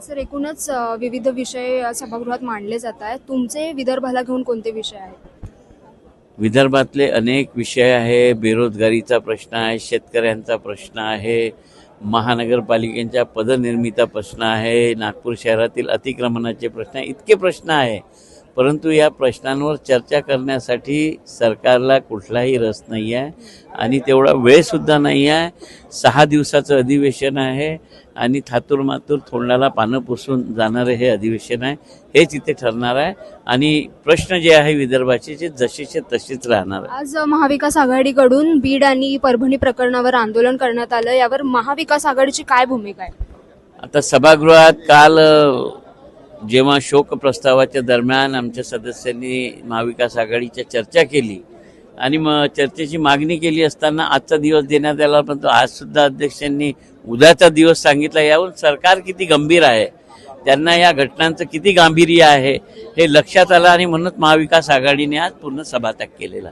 Sir एकूणच विविध विषय सभागृहात मांडले जात आहेत. तुमचे विदर्भाला घेऊन कोणते विषय आहेत? विदर्भातले अनेक विषय आहे. बेरोजगारीचा प्रश्न आहे शेतकऱ्यांचा प्रश्न आहे महानगरपालिकेच्या पदनिर्मिता प्रश्न आहे नागपूर शहरातील अतिक्रमणाचे प्रश्न आहे इतके प्रश्न आहे. परंतु या प्रश्नांवर चर्चा करण्यासाठी सरकारला कुठलाही रस नाही आहे आणि तेवढा वेळसुद्धा नाही आहे सहा दिवसाचं अधिवेशन आहे आणि थातूर मातूर तोंडाला पानं पुसून जाणारं हे अधिवेशन आहे. हेच इथे ठरणार आहे. आणि प्रश्न जे आहे विदर्भाचे ते जसेचे तसेच राहणार आहे. आज महाविकास आघाडीकडून बीड आणि परभणी प्रकरणावर आंदोलन करण्यात आलं. यावर महाविकास आघाडीची काय भूमिका आहे? आता सभागृहात काल जेव्हा शोक प्रस्तावाच्या दरम्यान आमच्या सदस्यांनी महाविकास आघाडीच्या चर्चा केली आणि मग चर्चेची मागणी केली असताना आजचा दिवस देण्यात आला परंतु आज सुद्धा अध्यक्षांनी उद्याचा दिवस सांगितला यावरून सरकार किती गंभीर आहे? त्यांना या घटनांचं किती गांभीर्य आहे हे लक्षात आलं आणि म्हणूनच महाविकास आघाडीने आज पूर्ण सभात्याग केलेला.